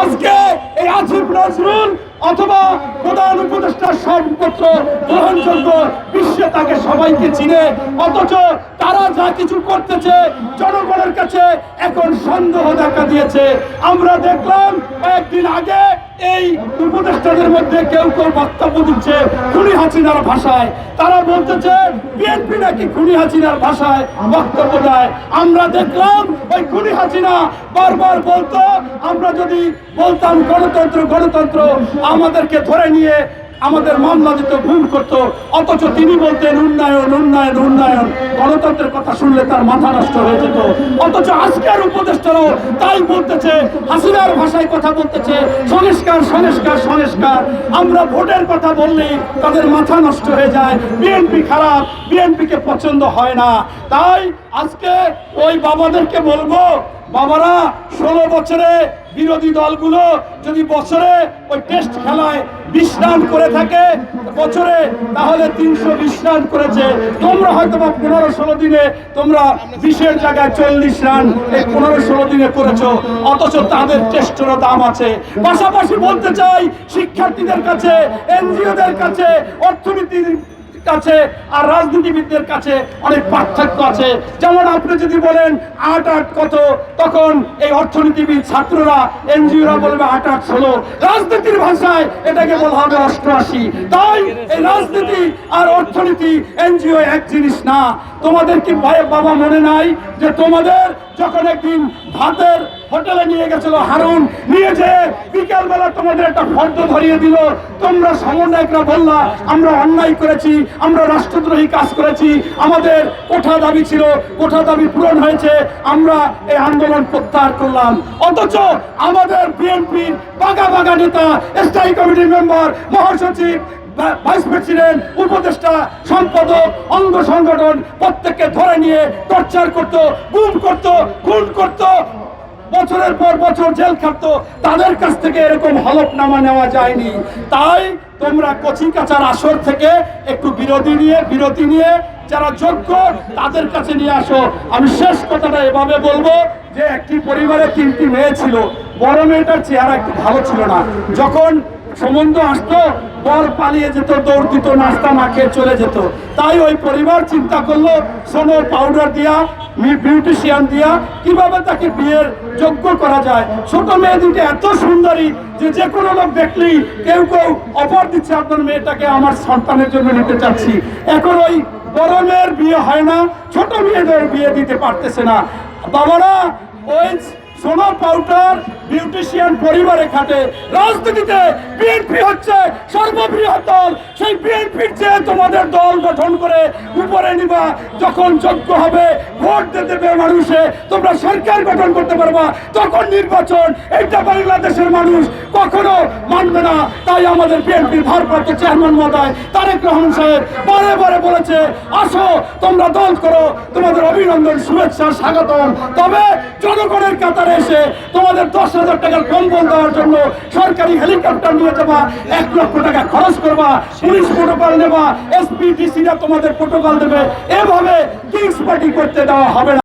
আজকে এই আসিফ নজরুল অথবা প্রধান উপদেষ্টার সর্বপত্র গ্রহণযোগ্য বিশ্বে তাকে সবাইকে চিনে, অথচ তারা যা কিছু করতেছে জনগণের কাছে এখন সন্দেহ দেখা দিয়েছে। আমরা দেখলাম কয়েকদিন আগে এই উপদেষ্টাদের মধ্যে কেউ কেউ বক্তব্য দিচ্ছে খুনি হাসিনার ভাষায়। তারা বলতেছে, বিএনপি নাকি খুনি হাসিনার ভাষায় বক্তব্য দেয়? আমরা দেখলাম ওই খুনি হাসিনা বারবার বলতো, আমরা যদি বলতাম গণতন্ত্র গণতন্ত্র আমাদেরকে ধরে নিয়ে আমাদের মামলা দিত ভুল করতো, অথচ তিনি বলতেন, উন্নয়ন উন্নয়ন উন্নয়ন। গণতন্ত্রের কথা শুনলে তার মাথা নষ্ট হয়ে যেত। অথচ আজকের উপদেষ্টারও তাই বলতেছে, হাসিনার ভাষায় কথা বলতেছে, সংস্কার সংস্কার সংস্কার। আমরা ভোটের কথা বললেই তাদের মাথা নষ্ট হয়ে যায় বিএনপি খারাপ বিএনপিকে পছন্দ হয় না। তাই আজকে ওই বাবাদেরকে বলব, বাবারা, ষোলো বছরে বিরোধী দলগুলো যদি বছরে ওই টেস্ট খেলায় বিশ রান করে থাকে, বছরে তাহলে তিনশো বিশ রান করেছে। তোমরা হয়তো বা পনেরো ষোলো দিনে তোমরা বিশের জায়গায় চল্লিশ রান এই পনেরো ষোলো দিনে করেছ, অথচ তাদের টেস্টেরও দাম আছে। পাশাপাশি বলতে চাই, শিক্ষার্থীদের কাছে, এনজিওদের কাছে, অর্থনীতির কাছে আর রাজনীতিবিদদের কাছে অনেক পার্থক্য আছে। যেমন আপনি যদি বলেন আট আট কত, তখন এই অর্থনীতিবিদ ছাত্ররা এনজিওরা বলবে আট আট ষোলো। রাজনীতির ভাষায় এটাকে বলা হবে অষ্টআশি। তাই এই রাজনীতি আর অর্থনীতি, এনজিও এক জিনিস না। তোমাদের কি বাবা মনে নাই যে তোমাদের যখন একদিন ভাতের হোটেলে নিয়ে গেছিল হারুন, নিয়ে যে বিকালবেলা তোমাদের একটা ফর্দ ধরিয়ে দিল, তোমরা সমন্বয়করা বললা, আমরা অন্যায় করেছি, আমরা রাষ্ট্রদ্রোহী কাজ করেছি, আমাদের কোঠা দাবি ছিল, কোঠা দাবি পূরণ হয়েছে, আমরা এই আন্দোলন প্রত্যাহার করলাম। অথচ আমাদের বিএনপির বাগা বাগা নেতা, স্থায়ী কমিটির মেম্বার, মহাসচিব ভাইস প্রেসিডেন্ট উপদেষ্টা, সম্পাদক, অঙ্গ সংগঠন প্রত্যেককে ধরে নিয়ে টর্চার করতো, গুম করতো, খুন করতো। বছরের পর বছর জেল খাটতো। তাদের কাছ থেকে এরকম হলফনামা নেওয়া যায়নি। তাই তোমরা কচি কাচার আসর থেকে একটু বিরতি নিয়ে বিরতি নিয়ে যারা যোগ্য, তাদের কাছে নিয়ে আসো। আমি শেষ কথাটা এভাবে বলব যে, একটি পরিবারে তিনটি মেয়ে ছিল। বড় মেয়েটার চেহারা একটু ভালো ছিল না। যখন সম্বন্ধ আসতো বর পালিয়ে যেত, দৌড় দিত, নাস্তা না খেয়ে চলে যেত। তাই ওই পরিবার চিন্তা করল সোনো পাউডার দিয়া বিউটিশিয়ান দিয়া, কীভাবে তাকে বিয়ের যোগ্য করা যায়? ছোট মেয়ে দুটো এত সুন্দরী যে যে কোনো লোক দেখলেই কেউ কেউ অফার দিচ্ছে, আপনার মেয়েটাকে আমার সন্তানের জন্য নিতে চাচ্ছি। এখন ওই বড় মেয়ের বিয়ে হয় না, ছোট মেয়েদের বিয়ে দিতে পারতেছে না। বাবারা, ওই সোনা পাউডার বিউটিশিয়ান পরিবারে খাটে রাজনীতিতে বিএনপি হচ্ছে সর্ববৃহৎ দল। সেই বিএনপির চেয়ে তোমাদের দল গঠন করে উপরে নিবা। যখন যোগ্য হবে, ভোট দিতে দেবে মানুষে। তোমরা সরকার গঠন করতে পারবা। তখন নির্বাচন এইটা বাংলাদেশের মানুষ কখনো মানবে না। তাই আমাদের বিএনপির ভারপ্রাপ্ত চেয়ারম্যান মহোদয় তারেক রহমান সাহেব বারে বারে বলেছে, আসো, তোমরা দল করো। তোমাদের অভিনন্দন, শুভেচ্ছা, স্বাগতম। তবে জনগণের কাতারে এসে তোমাদের দশ হাজার টাকার কম্বল দেওয়ার জন্য সরকারি হেলিকপ্টার নিয়ে যাবা, এক লক্ষ টাকা খরচ করবা, পুলিশ প্রোটোকল নেবা এসপিটিসিরা তোমাদের প্রোটোকল দেবে। এভাবে কিংস পার্টি করতে দেওয়া হবে না।